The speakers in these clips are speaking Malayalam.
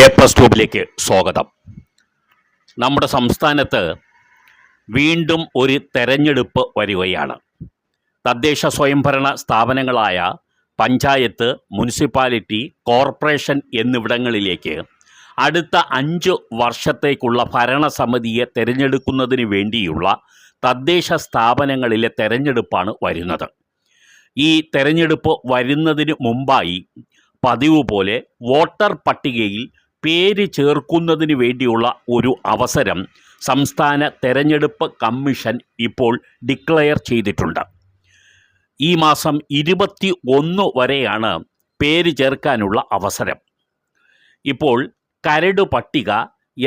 എ പ്ലസ് ട്യൂബിലേക്ക് സ്വാഗതം. നമ്മുടെ സംസ്ഥാനത്ത് വീണ്ടും ഒരു തെരഞ്ഞെടുപ്പ് വരികയാണ്. തദ്ദേശ സ്വയംഭരണ സ്ഥാപനങ്ങളായ പഞ്ചായത്ത് മുനിസിപ്പാലിറ്റി കോർപ്പറേഷൻ എന്നിവിടങ്ങളിലേക്ക് അടുത്ത അഞ്ച് വർഷത്തേക്കുള്ള ഭരണസമിതിയെ തിരഞ്ഞെടുക്കുന്നതിന് വേണ്ടിയുള്ള തദ്ദേശ സ്ഥാപനങ്ങളിലെ തെരഞ്ഞെടുപ്പാണ് വരുന്നത്. ഈ തെരഞ്ഞെടുപ്പ് വരുന്നതിന് മുമ്പായി പതിവ് പോലെ വോട്ടർ പട്ടികയിൽ പേര് ചേർക്കുന്നതിന് വേണ്ടിയുള്ള ഒരു അവസരം സംസ്ഥാന തെരഞ്ഞെടുപ്പ് കമ്മീഷൻ ഇപ്പോൾ ഡിക്ലെയർ ചെയ്തിട്ടുണ്ട്. ഈ മാസം ഇരുപത്തി ഒന്ന് വരെയാണ് പേര് ചേർക്കാനുള്ള അവസരം. ഇപ്പോൾ കരട് പട്ടിക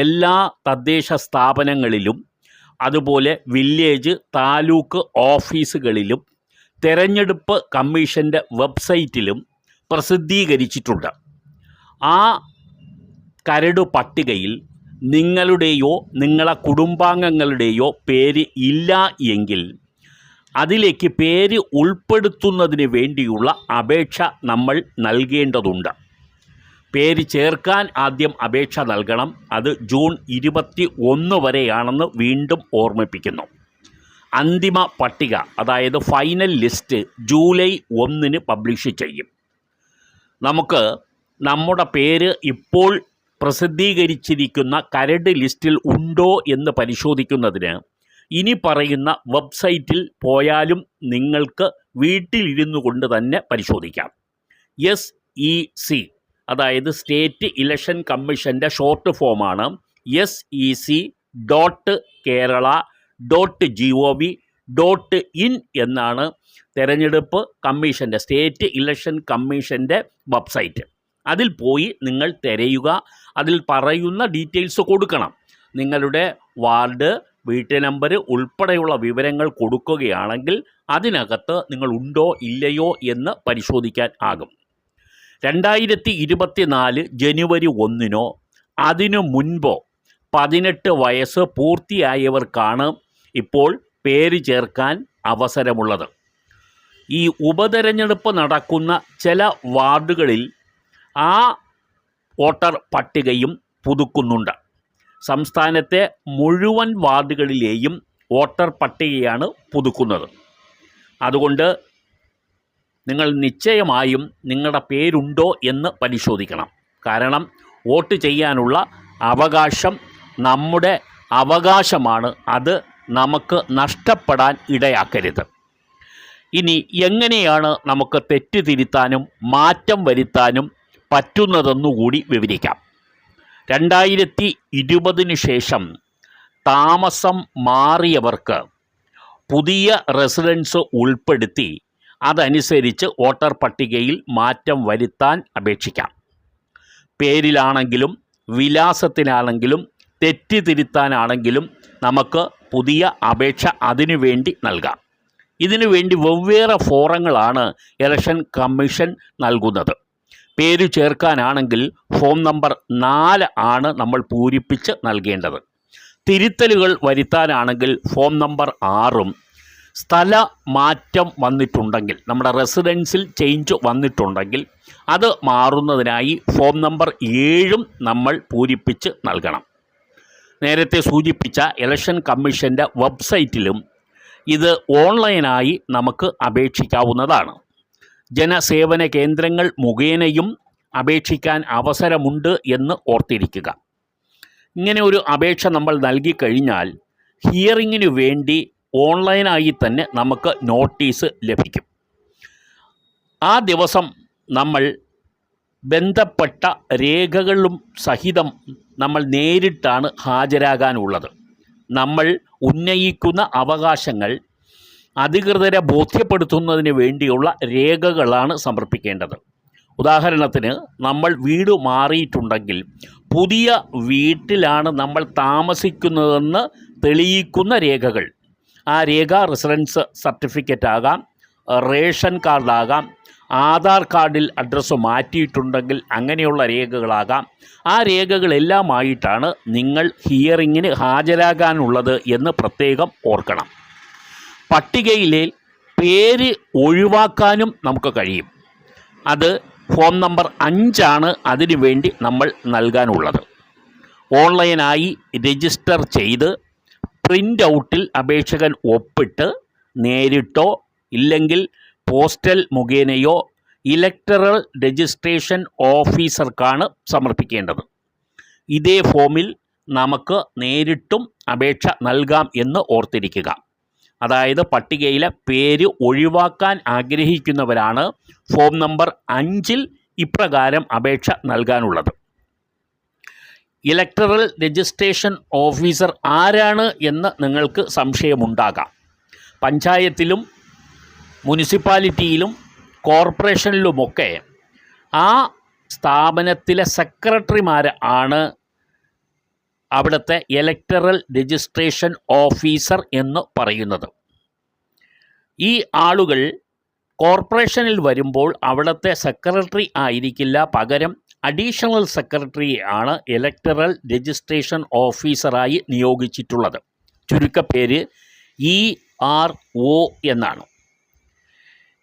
എല്ലാ തദ്ദേശ സ്ഥാപനങ്ങളിലും അതുപോലെ വില്ലേജ് താലൂക്ക് ഓഫീസുകളിലും തെരഞ്ഞെടുപ്പ് കമ്മീഷന്റെ വെബ്സൈറ്റിലും പ്രസിദ്ധീകരിച്ചിട്ടുണ്ട്. ആ കരട് പട്ടികയിൽ നിങ്ങളുടെയോ നിങ്ങളെ കുടുംബാംഗങ്ങളുടെയോ പേര് ഇല്ല എങ്കിൽ അതിലേക്ക് പേര് ഉൾപ്പെടുത്തുന്നതിന് വേണ്ടിയുള്ള അപേക്ഷ നമ്മൾ നൽകേണ്ടതുണ്ട്. പേര് ചേർക്കാൻ ആദ്യം അപേക്ഷ നൽകണം. അത് ജൂൺ ഇരുപത്തി ഒന്ന് വരെയാണെന്ന് വീണ്ടും ഓർമ്മിപ്പിക്കുന്നു. അന്തിമ പട്ടിക അതായത് ഫൈനൽ ലിസ്റ്റ് ജൂലൈ ഒന്നിന് പബ്ലിഷ് ചെയ്യും. നമുക്ക് നമ്മുടെ പേര് ഇപ്പോൾ പ്രസിദ്ധീകരിച്ചിരിക്കുന്ന കരട് ലിസ്റ്റിൽ ഉണ്ടോ എന്ന് പരിശോധിക്കുന്നതിന് ഇനി പറയുന്ന വെബ്സൈറ്റിൽ പോയാലും നിങ്ങൾക്ക് വീട്ടിലിരുന്നു കൊണ്ട് തന്നെ പരിശോധിക്കാം. എസ് ഇ സി അതായത് സ്റ്റേറ്റ് ഇലക്ഷൻ കമ്മീഷന്റെ ഷോർട്ട് ഫോമാണ്. S E C dot Kerala dot G O V dot in എന്നാണ് തെരഞ്ഞെടുപ്പ് കമ്മീഷന്റെ സ്റ്റേറ്റ് ഇലക്ഷൻ കമ്മീഷന്റെ വെബ്സൈറ്റ്. അതിൽ പോയി നിങ്ങൾ തിരയുക അതിൽ പറയുന്ന ഡീറ്റെയിൽസ് കൊടുക്കണം. നിങ്ങളുടെ വാർഡ് വീട്ടു നമ്പർ ഉൾപ്പെടെയുള്ള വിവരങ്ങൾ കൊടുക്കുകയാണെങ്കിൽ അതിനകത്ത് നിങ്ങൾ ഉണ്ടോ ഇല്ലയോ എന്ന് പരിശോധിക്കാൻ ആകും. രണ്ടായിരത്തി ഇരുപത്തിനാല് ജനുവരി ഒന്നിനോ അതിനു മുൻപോ പതിനെട്ട് വയസ്സ് പൂർത്തിയായവർക്കാണ് ഇപ്പോൾ പേര് ചേർക്കാൻ അവസരമുള്ളത്. ഈ ഉപതെരഞ്ഞെടുപ്പ് നടക്കുന്ന ചില വാർഡുകളിൽ ആ വോട്ടർ പട്ടികയും പുതുക്കുന്നുണ്ട്. സംസ്ഥാനത്തെ മുഴുവൻ വാർഡുകളിലെയും വോട്ടർ പട്ടികയാണ് പുതുക്കുന്നത്. അതുകൊണ്ട് നിങ്ങൾ നിശ്ചയമായും നിങ്ങളുടെ പേരുണ്ടോ എന്ന് പരിശോധിക്കണം. കാരണം വോട്ട് ചെയ്യാനുള്ള അവകാശം നമ്മുടെ അവകാശമാണ്. അത് നമുക്ക് നഷ്ടപ്പെടാൻ ഇടയാക്കരുത്. ഇനി എങ്ങനെയാണ് നമുക്ക് തെറ്റ് തിരുത്താനും മാറ്റം വരുത്താനും പറ്റുന്നതെന്നുകൂടി വിവരിക്കാം. രണ്ടായിരത്തി ഇരുപതിന് ശേഷം താമസം മാറിയവർക്ക് പുതിയ റെസിഡൻസ് ഉൾപ്പെടുത്തി അതനുസരിച്ച് വോട്ടർ പട്ടികയിൽ മാറ്റം വരുത്താൻ അപേക്ഷിക്കാം. പേരിലാണെങ്കിലും വിലാസത്തിനാണെങ്കിലും തെറ്റ് തിരുത്താനാണെങ്കിലും നമുക്ക് പുതിയ അപേക്ഷ അതിനു വേണ്ടി നൽകാം. ഇതിനു വേണ്ടി വെവ്വേറെ ഫോറങ്ങളാണ് ഇലക്ഷൻ കമ്മീഷൻ നൽകുന്നത്. പേര് ചേർക്കാനാണെങ്കിൽ ഫോം നമ്പർ നാല് ആണ് നമ്മൾ പൂരിപ്പിച്ച് നൽകേണ്ടത്. തിരുത്തലുകൾ വരുത്താനാണെങ്കിൽ ഫോം നമ്പർ ആറും സ്ഥല മാറ്റം വന്നിട്ടുണ്ടെങ്കിൽ നമ്മുടെ റെസിഡൻസിൽ ചേഞ്ച് വന്നിട്ടുണ്ടെങ്കിൽ അത് മാറുന്നതിനായി ഫോം നമ്പർ ഏഴും നമ്മൾ പൂരിപ്പിച്ച് നൽകണം. നേരത്തെ സൂചിപ്പിച്ച ഇലക്ഷൻ കമ്മീഷന്റെ വെബ്സൈറ്റിലും ഇത് ഓൺലൈനായി നമുക്ക് അപേക്ഷിക്കാവുന്നതാണ്. ജനസേവന കേന്ദ്രങ്ങൾ മുഖേനയും അപേക്ഷിക്കാൻ അവസരമുണ്ട് എന്ന് ഓർത്തിരിക്കുക. ഇങ്ങനെ ഒരു അപേക്ഷ നമ്മൾ നൽകിക്കഴിഞ്ഞാൽ ഹിയറിങ്ങിന് വേണ്ടി ഓൺലൈനായി തന്നെ നമുക്ക് നോട്ടീസ് ലഭിക്കും. ആ ദിവസം നമ്മൾ ബന്ധപ്പെട്ട രേഖകളും സഹിതം നമ്മൾ നേരിട്ടാണ് ഹാജരാകാനുള്ളത്. നമ്മൾ ഉന്നയിക്കുന്ന അവകാശങ്ങൾ അധികൃതരെ ബോധ്യപ്പെടുത്തുന്നതിന് വേണ്ടിയുള്ള രേഖകളാണ് സമർപ്പിക്കേണ്ടത്. ഉദാഹരണത്തിന് നമ്മൾ വീട് മാറിയിട്ടുണ്ടെങ്കിൽ പുതിയ വീട്ടിലാണ് നമ്മൾ താമസിക്കുന്നതെന്ന് തെളിയിക്കുന്ന രേഖകൾ. ആ രേഖ റെസിഡൻസ് സർട്ടിഫിക്കറ്റ് ആകാം റേഷൻ കാർഡാകാം ആധാർ കാർഡിൽ അഡ്രസ്സ് മാറ്റിയിട്ടുണ്ടെങ്കിൽ അങ്ങനെയുള്ള രേഖകളാകാം. ആ രേഖകളെല്ലാമായിട്ടാണ് നിങ്ങൾ ഹിയറിങ്ങിന് ഹാജരാകാനുള്ളത് എന്ന് പ്രത്യേകം ഓർക്കണം. പട്ടികയിലെ പേര് ഒഴിവാക്കാനും നമുക്ക് കഴിയും. അത് ഫോം നമ്പർ അഞ്ചാണ് അതിനു വേണ്ടി നമ്മൾ നൽകാനുള്ളത്. ഓൺലൈനായി രജിസ്റ്റർ ചെയ്ത് പ്രിന്റ് ഔട്ടിൽ അപേക്ഷകൻ ഒപ്പിട്ട് നേരിട്ടോ ഇല്ലെങ്കിൽ പോസ്റ്റൽ മുഖേനയോ ഇലക്ടറൽ രജിസ്ട്രേഷൻ ഓഫീസർക്കാണ് സമർപ്പിക്കേണ്ടത്. ഇതേ ഫോമിൽ നമുക്ക് നേരിട്ടും അപേക്ഷ നൽകാം എന്ന് ഓർത്തിരിക്കുക. അതായത് പട്ടികയിലെ പേര് ഒഴിവാക്കാൻ ആഗ്രഹിക്കുന്നവരാണ് ഫോം നമ്പർ അഞ്ചിൽ ഇപ്രകാരം അപേക്ഷ നൽകാനുള്ളത്. ഇലക്ടറൽ രജിസ്ട്രേഷൻ ഓഫീസർ ആരാണ് എന്ന് നിങ്ങൾക്ക് സംശയമുണ്ടാകാം. പഞ്ചായത്തിലും മുനിസിപ്പാലിറ്റിയിലും കോർപ്പറേഷനിലുമൊക്കെ ആ സ്ഥാപനത്തിലെ സെക്രട്ടറിമാർ ആണ് അവിടുത്തെ ഇലക്ടറൽ രജിസ്ട്രേഷൻ ഓഫീസർ എന്ന് പറയുന്നത്. ഈ ആളുകൾ കോർപ്പറേഷനിൽ വരുമ്പോൾ അവിടുത്തെ സെക്രട്ടറി ആയിരിക്കില്ല. പകരം അഡീഷണൽ സെക്രട്ടറി ആണ് ഇലക്ടറൽ രജിസ്ട്രേഷൻ ഓഫീസറായി നിയോഗിച്ചിട്ടുള്ളത്. ചുരുക്കപ്പേര് ഇ ആർ ഒ എന്നാണ്.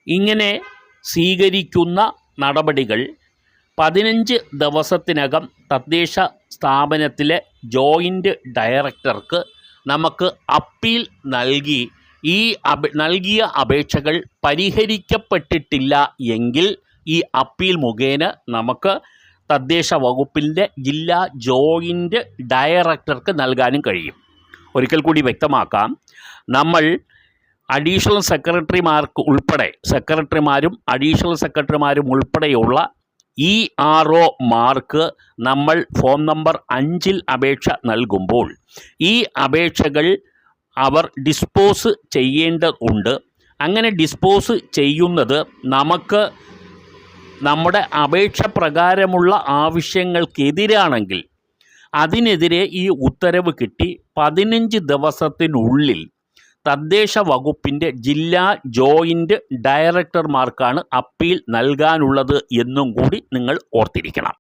ഇങ്ങനെ സ്വീകരിക്കുന്ന നടപടികൾ പതിനഞ്ച് ദിവസത്തിനകം തദ്ദേശ സ്ഥാപനത്തിലെ ജോയിന്റ് ഡയറക്ടർക്ക് നമുക്ക് അപ്പീൽ നൽകി. ഈ അപ നൽകിയ അപേക്ഷകൾ പരിഹരിക്കപ്പെട്ടിട്ടില്ല എങ്കിൽ ഈ അപ്പീൽ മുഖേന നമുക്ക് തദ്ദേശ വകുപ്പിന്റെ ജില്ലാ ജോയിന്റ് ഡയറക്ടർക്ക് നൽകാനും കഴിയും. ഒരിക്കൽ കൂടി വ്യക്തമാക്കാം. നമ്മൾ അഡീഷണൽ സെക്രട്ടറിമാർക്ക് ഉൾപ്പെടെ സെക്രട്ടറിമാരും അഡീഷണൽ സെക്രട്ടറിമാരും ഉൾപ്പെടെയുള്ള ഇ ആർ ഒ മാർക്ക് നമ്മൾ ഫോം നമ്പർ അഞ്ചിൽ അപേക്ഷ നൽകുമ്പോൾ ഈ അപേക്ഷകൾ അവർ ഡിസ്പോസ് ചെയ്യേണ്ടതുണ്ട് അങ്ങനെ ഡിസ്പോസ് ചെയ്യുന്നത് നമുക്ക് നമ്മുടെ അപേക്ഷ പ്രകാരമുള്ള ആവശ്യങ്ങൾക്കെതിരാണെങ്കിൽ അതിനെതിരെ ഈ ഉത്തരവ് കിട്ടി പതിനഞ്ച് ദിവസത്തിനുള്ളിൽ തദ്ദേശ വകുപ്പിന്റെ ജില്ലാ ജോയിന്റ് ഡയറക്ടർമാർക്കാണ് അപ്പീൽ നൽകാനുള്ളത് എന്നും കൂടി നിങ്ങൾ ഓർത്തിരിക്കണം.